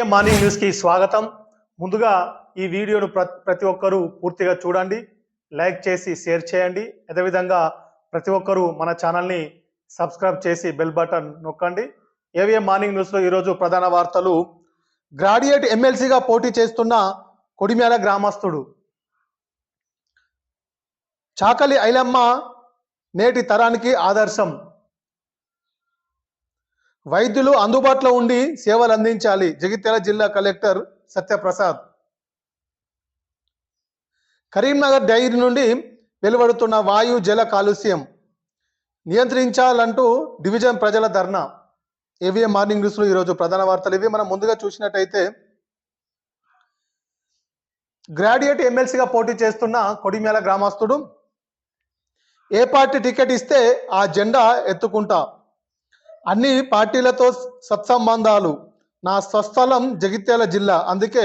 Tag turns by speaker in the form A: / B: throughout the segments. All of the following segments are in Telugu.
A: ఏ మార్నింగ్ న్యూస్కి స్వాగతం. ముందుగా ఈ వీడియోను ప్రతి ఒక్కరూ పూర్తిగా చూడండి. లైక్ చేసి షేర్ చేయండి. అదేవిధంగా ప్రతి ఒక్కరూ మన ఛానల్ని సబ్స్క్రైబ్ చేసి బెల్ బటన్ నొక్కండి. ఏవిఎం మార్నింగ్ న్యూస్లో ఈరోజు ప్రధాన వార్తలు. గ్రాడ్యుయేట్ ఎమ్మెల్సీగా పోటీ చేస్తున్న కొడిమేర గ్రామస్తుడు చాకలి ఐలమ్మ నేటి తరానికి ఆదర్శం. వైద్యులు అందుబాటులో ఉండి సేవలు అందించాలి. జగిత్యాల జిల్లా కలెక్టర్ సత్యప్రసాద్. కరీంనగర్ డైరీ నుండి వెలువడుతున్న వాయు జల కాలుష్యం నియంత్రించాలంటూ డివిజన్ ప్రజల ధర్నా. ఏవిఎం మార్నింగ్ న్యూస్లో ఈరోజు ప్రధాన వార్తలు ఇవి. మనం ముందుగా చూసినట్టయితే గ్రాడ్యుయేట్ ఎమ్మెల్సీగా పోటీ చేస్తున్న కొడిమేల గ్రామస్తుడు ఏ పార్టీ టికెట్ ఇస్తే ఆ జెండా ఎత్తుకుంటా. అన్ని పార్టీలతో సత్సంబంధాలు. నా స్వస్థలం జగిత్యాల జిల్లా. అందుకే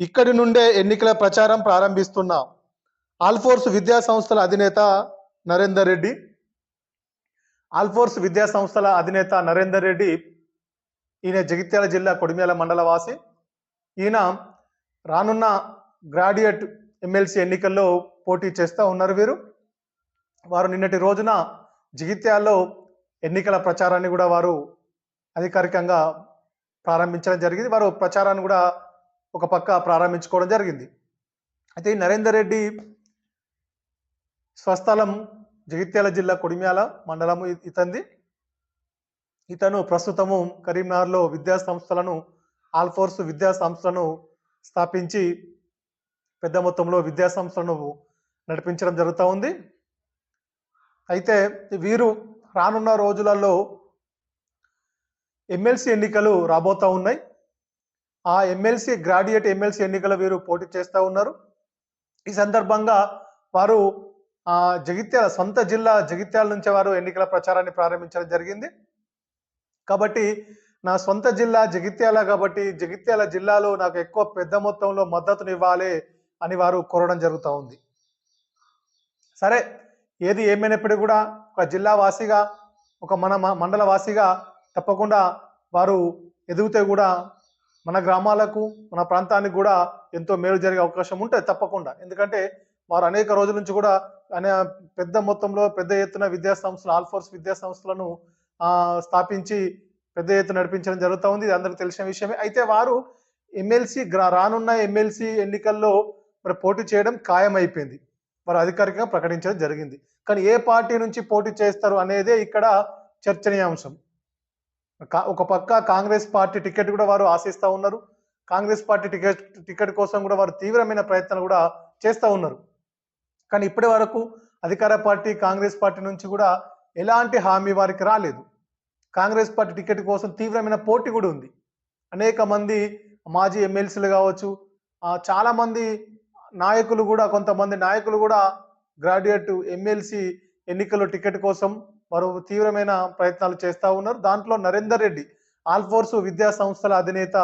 A: ఇక్కడి నుండే ఎన్నికల ప్రచారం ప్రారంభిస్తున్నా. ఆల్ఫోర్స్ విద్యా సంస్థల అధినేత నరేందర్ రెడ్డి. ఆల్ఫోర్స్ విద్యా సంస్థల అధినేత నరేందర్ రెడ్డి ఈయన జగిత్యాల జిల్లా కొడిమేల మండలవాసి ఈయన రానున్న గ్రాడ్యుయేట్ ఎమ్మెల్సీ ఎన్నికల్లో పోటీ చేస్తూ ఉన్నారు వీరు. వారు నిన్నటి రోజున జగిత్యాల్లో ఎన్నికల ప్రచారాన్ని కూడా వారు అధికారికంగా ప్రారంభించడం జరిగింది. వారు ప్రచారాన్ని కూడా ఒక పక్క ప్రారంభించుకోవడం జరిగింది. అయితే నరేందర్ రెడ్డి స్వస్థలం జగిత్యాల జిల్లా కొడిమ్యాల మండలము ఇతంది. ఇతను ప్రస్తుతము కరీంనగర్లో విద్యా సంస్థలను ఆల్ఫోర్స్ విద్యా సంస్థలను స్థాపించి పెద్ద మొత్తంలో విద్యా సంస్థలను నడిపించడం జరుగుతూ ఉంది. అయితే వీరు రానున్న రోజులలో ఎమ్మెల్సీ ఎన్నికలు రాబోతా ఉన్నాయి. ఆ ఎమ్మెల్సీ గ్రాడ్యుయేట్ ఎమ్మెల్సీ ఎన్నికల వీరు పోటీ చేస్తూ ఉన్నారు. ఈ సందర్భంగా వారు ఆ, జగిత్యాల సొంత జిల్లా జగిత్యాల నుంచి వారు ఎన్నికల ప్రచారాన్ని ప్రారంభించడం జరిగింది. కాబట్టి నా సొంత జిల్లా జగిత్యాల కాబట్టి జగిత్యాల జిల్లాలో నాకు ఎక్కువ పెద్ద మొత్తంలో మద్దతుని ఇవ్వాలి అని వారు కోరడం జరుగుతూ ఉంది. సరే ఏది ఏమైనప్పటికీ కూడా ఒక జిల్లా వాసిగా ఒక మన మ- మండల వాసిగా తప్పకుండా వారు ఎదిగితే కూడా మన గ్రామాలకు మన ప్రాంతానికి కూడా ఎంతో మేలు జరిగే అవకాశం ఉంటుంది తప్పకుండా. ఎందుకంటే వారు అనేక రోజుల నుంచి కూడా అనే పెద్ద మొత్తంలో పెద్ద ఎత్తున విద్యా సంస్థలు ఆల్ఫోర్స్ విద్యా సంస్థలను స్థాపించి పెద్ద ఎత్తున నడిపించడం జరుగుతూ ఉంది. ఇది అందరికీ తెలిసిన విషయమే. అయితే వారు ఎమ్మెల్సీ రానున్న ఎమ్మెల్సీ ఎన్నికల్లో మరి పోటీ చేయడం ఖాయమైపోయింది. వారు అధికారికంగా ప్రకటించడం జరిగింది. కానీ ఏ పార్టీ నుంచి పోటీ చేస్తారు అనేదే ఇక్కడ చర్చనీయాంశం. కా- ఒక పక్క కాంగ్రెస్ పార్టీ టికెట్ కూడా వారు ఆశిస్తూ ఉన్నారు. కాంగ్రెస్ పార్టీ టికెట్ టికెట్ కోసం కూడా వారు తీవ్రమైన ప్రయత్నాలు కూడా చేస్తూ ఉన్నారు. కానీ ఇప్పటి వరకు అధికార పార్టీ కాంగ్రెస్ పార్టీ నుంచి కూడా ఎలాంటి హామీ వారికి రాలేదు. కాంగ్రెస్ పార్టీ టికెట్ కోసం తీవ్రమైన పోటీ కూడా ఉంది. అనేక మంది మాజీ ఎమ్మెల్సీలు కావచ్చు చాలామంది నాయకులు కూడా కొంతమంది నాయకులు కూడా గ్రాడ్యుయేట్ ఎమ్మెల్సీ ఎన్నికల్లో టికెట్ కోసం వారు తీవ్రమైన ప్రయత్నాలు చేస్తూ ఉన్నారు. దాంట్లో నరేందర్ రెడ్డి ఆల్ఫోర్స్ విద్యా సంస్థల అధినేత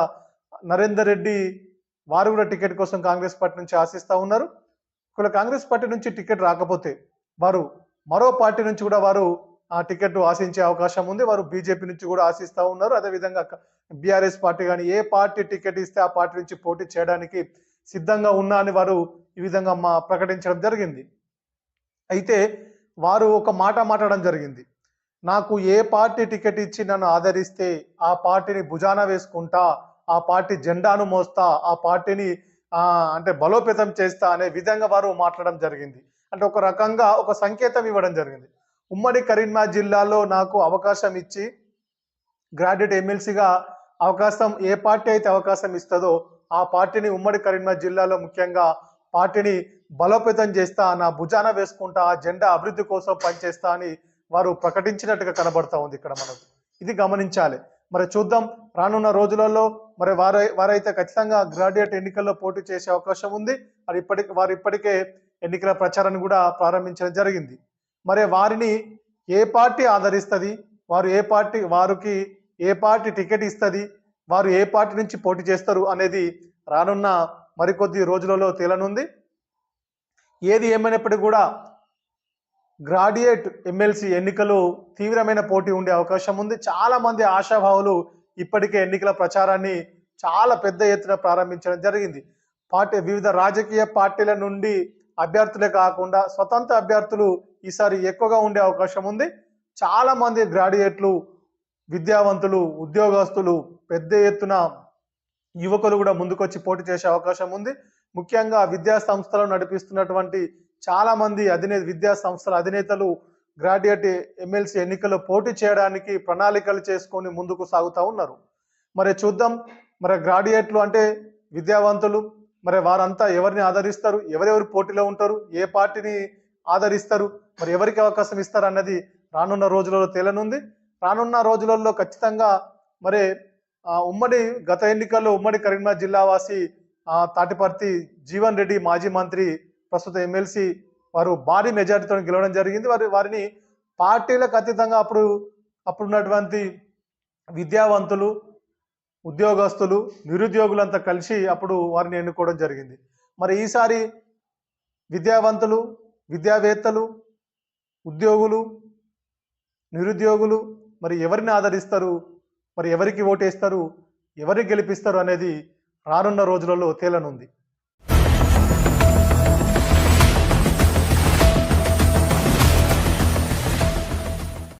A: నరేందర్ రెడ్డి వారు కూడా టికెట్ కోసం కాంగ్రెస్ పార్టీ నుంచి ఆశిస్తూ ఉన్నారు. ఒకవేళ కాంగ్రెస్ పార్టీ నుంచి టికెట్ రాకపోతే వారు మరో పార్టీ నుంచి కూడా వారు ఆ టికెట్ ఆశించే అవకాశం ఉంది. వారు బీజేపీ నుంచి కూడా ఆశిస్తూ ఉన్నారు. అదేవిధంగా బీఆర్ఎస్ పార్టీ కానీ ఏ పార్టీ టికెట్ ఇస్తే ఆ పార్టీ నుంచి పోటీ చేయడానికి సిద్ధంగా ఉన్నా అని వారు ఈ విధంగా మా ప్రకటించడం జరిగింది. అయితే వారు ఒక మాట మాట్లాడడం జరిగింది. నాకు ఏ పార్టీ టికెట్ ఇచ్చి నన్ను ఆదరిస్తే ఆ పార్టీని భుజాన వేసుకుంటా ఆ పార్టీ జెండాను మోస్తా ఆ పార్టీని అంటే బలోపేతం చేస్తా అనే విధంగా వారు మాట్లాడడం జరిగింది. అంటే ఒక రకంగా ఒక సంకేతం ఇవ్వడం జరిగింది. ఉమ్మడి కరీంనగర్ జిల్లాలో నాకు అవకాశం ఇచ్చి గ్రాడ్యుయేట్ ఎమ్మెల్సీగా అవకాశం ఏ పార్టీ అయితే అవకాశం ఇస్తుందో ఆ పార్టీని ఉమ్మడి కరీంనగర్ జిల్లాలో ముఖ్యంగా పార్టీని బలోపేతం చేస్తా నా భుజాన వేసుకుంటా ఆ జెండా అభివృద్ధి కోసం పనిచేస్తా అని వారు ప్రకటించినట్టుగా కనబడతా ఉంది ఇక్కడ మనకు. ఇది గమనించాలి. మరి చూద్దాం రానున్న రోజులలో మరి వారై వారైతే ఖచ్చితంగా గ్రాడ్యుయేట్ ఎన్నికల్లో పోటీ చేసే అవకాశం ఉంది. అది ఇప్పటికి వారు ఇప్పటికే ఎన్నికల ప్రచారాన్ని కూడా ప్రారంభించడం జరిగింది. మరి వారిని ఏ పార్టీ ఆదరిస్తుంది? వారు ఏ పార్టీ వారికి ఏ పార్టీ టికెట్ ఇస్తుంది? వారు ఏ పార్టీ నుంచి పోటీ చేస్తారు అనేది రానున్న మరికొద్ది రోజులలో తేలనుంది. ఏది ఏమైనప్పటికీ కూడా గ్రాడ్యుయేట్ ఎమ్మెల్సీ ఎన్నికలు తీవ్రమైన పోటీ ఉండే అవకాశం ఉంది. చాలామంది ఆశాభావులు ఇప్పటికే ఎన్నికల ప్రచారాన్ని చాలా పెద్ద ఎత్తున ప్రారంభించడం జరిగింది. పార్టీ వివిధ రాజకీయ పార్టీల నుండి అభ్యర్థులే కాకుండా స్వతంత్ర అభ్యర్థులు ఈసారి ఎక్కువగా ఉండే అవకాశం ఉంది. చాలామంది గ్రాడ్యుయేట్లు విద్యావంతులు ఉద్యోగస్తులు పెద్ద ఎత్తున యువకులు కూడా ముందుకొచ్చి పోటీ చేసే అవకాశం ఉంది. ముఖ్యంగా విద్యా సంస్థలను నడిపిస్తున్నటువంటి చాలా మంది అధినే విద్యా సంస్థల అధినేతలు గ్రాడ్యుయేట్ ఎమ్మెల్సీ ఎన్నికల్లో పోటీ చేయడానికి ప్రణాళికలు చేసుకొని ముందుకు సాగుతూ ఉన్నారు. మరి చూద్దాం. మరి గ్రాడ్యుయేట్లు అంటే విద్యావంతులు మరి వారంతా ఎవరిని ఆదరిస్తారు? ఎవరెవరు పోటీలో ఉంటారు? ఏ పార్టీని ఆదరిస్తారు? మరి ఎవరికి అవకాశం ఇస్తారు అన్నది రానున్న రోజులలో తేలనుంది. రానున్న రోజులలో ఖచ్చితంగా మరి ఉమ్మడి గత ఎన్నికల్లో ఉమ్మడి కరీంనగర్ జిల్లావాసి తాటిపర్తి జీవన్ రెడ్డి మాజీ మంత్రి ప్రస్తుత ఎమ్మెల్సీ వారు భారీ మెజారిటీతో గెలవడం జరిగింది. వారి వారిని పార్టీలకు అతీతంగా అప్పుడు అప్పుడున్నటువంటి విద్యావంతులు ఉద్యోగస్తులు నిరుద్యోగులంతా కలిసి అప్పుడు వారిని ఎన్నుకోవడం జరిగింది. మరి ఈసారి విద్యావంతులు విద్యావేత్తలు ఉద్యోగులు నిరుద్యోగులు మరి ఎవరిని ఆదరిస్తారు? మరి ఎవరికి ఓటేస్తారు? ఎవరిని గెలిపిస్తారు? అనేది రానున్న రోజులలో తేలనుంది.